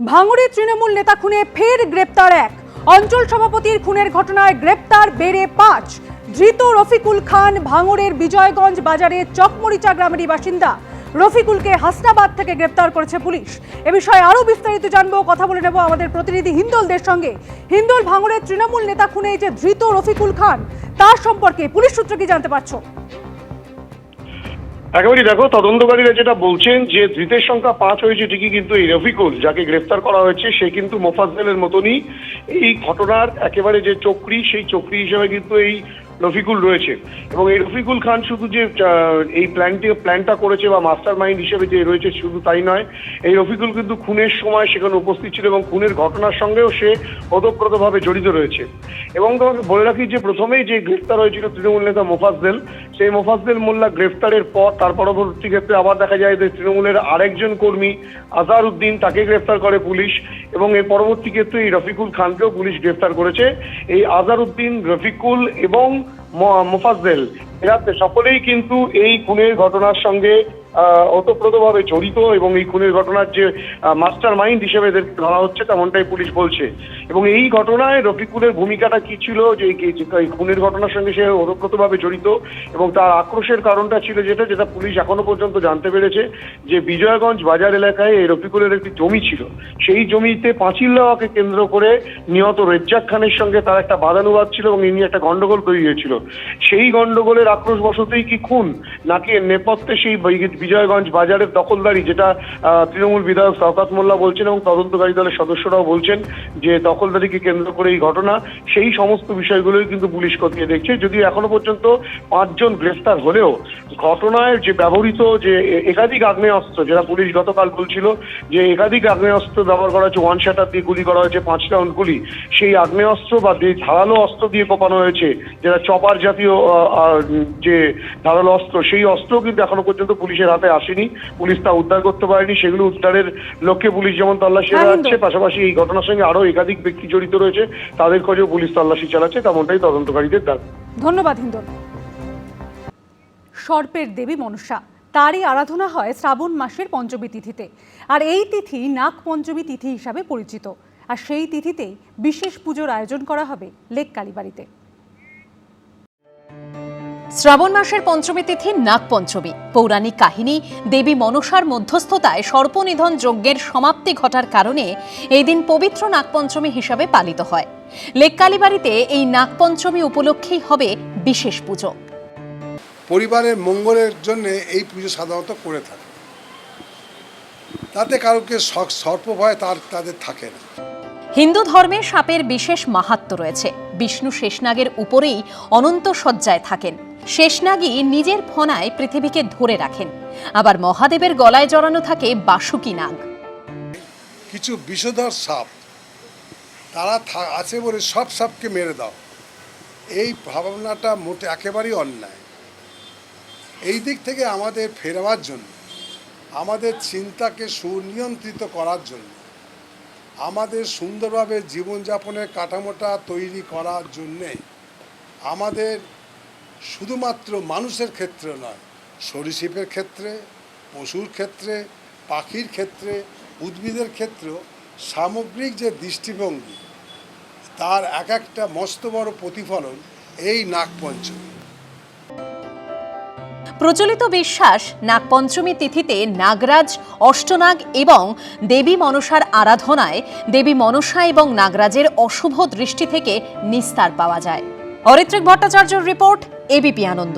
ভাঙড়ের তৃণমূল নেতা খুনে, ফের গ্রেপ্তার এক। অঞ্চল সভাপতির খুনের ঘটনায় গ্রেপ্তার বেড়ে পাঁচ। ধৃত রফিকুল খান ভাঙড়ের বিজয়গঞ্জ বাজারে চকমরিচা গ্রামেরই বাসিন্দা। রফিকুলকে হাসনাবাদ থেকে গ্রেপ্তার করেছে পুলিশ। এ বিষয়ে আরও বিস্তারিত জানব, কথা বলে নেব আমাদের প্রতিনিধি হিন্দলদের সঙ্গে। হিন্দল ভাঙড়ের তৃণমূল নেতা খুনে যে ধৃত রফিকুল খান, তার সম্পর্কে পুলিশ সূত্র কি জানতে পারছ? একেবারেই দেখো, তদন্তকারীরা যেটা বলছেন যে ধৃতের সংখ্যা পাঁচ হয়েছে ঠিকই কিন্তু এই রফিকুল, যাকে গ্রেফতার করা হয়েছে, সে কিন্তু মোফাজ্জেলের মতনই এই ঘটনার একেবারে যে চক্রী, সেই চক্রী হিসেবে কিন্তু এই রফিকুল রয়েছে। এবং এই রফিকুল খান শুধু যে এই প্ল্যানটি প্ল্যানটা করেছে বা মাস্টার মাইন্ড হিসেবে যে রয়েছে শুধু তাই নয়, এই রফিকুল কিন্তু খুনের সময় সেখানে উপস্থিত ছিল এবং খুনের ঘটনার সঙ্গেও সে ওতপ্রোতভাবে জড়িত রয়েছে। এবং তোমাকে বলে রাখি যে প্রথমেই যে গ্রেফতার হয়েছিল তৃণমূল নেতা মোফাজ্জেল, সেই মোফাজ্জেল মোল্লা গ্রেফতারের পর তার পরবর্তী ক্ষেত্রে আবার দেখা যায় যে তৃণমূলের আরেকজন কর্মী আজহার উদ্দিন তাকে গ্রেফতার করে পুলিশ এবং এর পরবর্তী ক্ষেত্রে এই রফিকুল খানকেও পুলিশ গ্রেফতার করেছে। এই আজহার উদ্দিন রফিকুল এবং মোফাজ্জেল। এরা সকলেই কিন্তু এই খুনের ঘটনার সঙ্গে ওতপ্রোতভাবে জড়িত এবং এই খুনের ঘটনার যে মাস্টার মাইন্ড হিসেবে এদের ধরা হচ্ছে তেমনটাই পুলিশ বলছে। এবং এই ঘটনায় রফিকুলের ভূমিকাটা কি ছিল? যে, এই- খুনের ঘটনার সঙ্গে সে ওতপ্রোতভাবে জড়িত এবং তার আক্রোশের কারণটা ছিল যেটা যেটা পুলিশ এখনও পর্যন্ত জানতে পেরেছে যে, বিজয়গঞ্জ বাজার এলাকায় এই রফিকুলের একটি জমি ছিল। সেই জমিতে পাঁচিল দেওয়াকে কেন্দ্র করে নিহত রেজ্জাক খানের সঙ্গে তার একটা বাদানুবাদ ছিল এবং এই নিয়ে একটা গন্ডগোল তৈরি হয়েছিল। সেই গন্ডগোলের আক্রোশ বশতেই কি খুন? নাকি নেপথ্যে সেই বিজয়গঞ্জ বাজারের দখলদারি, যেটা তৃণমূল বিধায়ক শওকাত মোল্লা বলছেন এবং তদন্তকারী দলের সদস্যরাও বলছেন যে দখলদারিকে কেন্দ্র করে এই ঘটনা। সেই সমস্ত বিষয়গুলোই কিন্তু পুলিশ খতিয়ে দেখছে। যদিও এখনও পর্যন্ত পাঁচজন গ্রেফতার হলেও ঘটনায় যে ব্যবহৃত যে একাধিক আগ্নেয়াস্ত্র, যেটা পুলিশ গতকাল বলছিল যে একাধিক আগ্নেয়াস্ত্র ব্যবহার করা হয়েছে ওয়ান শাটার দিয়ে গুলি করা হয়েছে, পাঁচ রাউন্ড গুলি। সেই আগ্নেয়াস্ত্র বা যে ধারালো অস্ত্র দিয়ে কোপানো হয়েছে, যেটা চপার জাতীয় যে ধারালো অস্ত্র, সেই অস্ত্র কিন্তু এখনও পর্যন্ত পুলিশের হাতে আসেনি পুলিশ তা উদ্ধার করতে পারেনি সেগুলো উদ্ধারের লক্ষ্যে পুলিশ যেমন তল্লাশি হ্যাঁ, চালাচ্ছে পাশাপাশি এই ঘটনার সঙ্গে আরও একাধিক ব্যক্তি জড়িত রয়েছে তাদের খোঁজেও পুলিশ তল্লাশি চালাচ্ছে তেমনটাই তদন্তকারীদের দাবি। ধন্যবাদ হিন্দল সর্পের দেবী মনসা তারই আরাধনা হয় শ্রাবণ মাসের পঞ্চমী তিথিতে। আর এই তিথি নাগ পঞ্চমী তিথি হিসাবে পরিচিত। আর সেই তিথিতেই বিশেষ পুজোর আয়োজন করা হবে লেক কালীবাড়িতে শ্রাবণ মাসের পঞ্চমী তিথি নাগপঞ্চমী। পৌরাণিক কাহিনী দেবী মনসার মধ্যস্থতায় সর্পনিধন যজ্ঞের সমাপ্তি ঘটার কারণে এই দিন পবিত্র নাগপঞ্চমী হিসাবে পালিত হয়। লেক কালীবাড়িতে এই নাগপঞ্চমী উপলক্ষেই হবে বিশেষ পুজো। পরিবারের মঙ্গলের জন্য এই পুজো সাধারণত করে থাকে। তাতে কারোকে সর্প ভয় তার তাদের থাকে না। হিন্দু ধর্মে সাপের বিশেষ মাহাত্ম্য রয়েছে। বিষ্ণু শেষনাগের উপরেই অনন্ত শয্যায় থাকেন। শেষনাগই নিজের ফনায় পৃথিবীকে ধরে রাখেন। আবার মহাদেবের গলায় জড়ানো থাকে বাসুকি নাগ। কিছু বিষধর সাপ, তারা আছে বলে সব সাপকে মেরে দাও। এই ভাবনাটা মোটে একেবারেই অন্যায়। এই দিক থেকে আমাদের ফেরাবার জন্য, আমাদের চিন্তাকে সুনিয়ন্ত্রিত করার জন্য, আমাদের সুন্দরভাবে জীবনযাপনের কাঠামোটা তৈরি করার জন্যে আমাদের শুধুমাত্র মানুষের ক্ষেত্রে নয়, সরীসৃপের ক্ষেত্রে, পশুর ক্ষেত্রে, পাখির ক্ষেত্রে, উদ্ভিদের ক্ষেত্রেও সামগ্রিক যে দৃষ্টিভঙ্গি, তার এক একটা মস্ত বড় প্রতিফলন এই নাগপঞ্চমী। প্রচলিত বিশ্বাস নাগপঞ্চমী তিথিতে নাগরাজ, অষ্টনাগ এবং দেবী মনসার আরাধনায় দেবী মনসা এবং নাগরাজের অশুভ দৃষ্টি থেকে নিস্তার পাওয়া যায়। অরিত্রিক ভট্টাচার্যর রিপোর্ট এবিপি আনন্দ।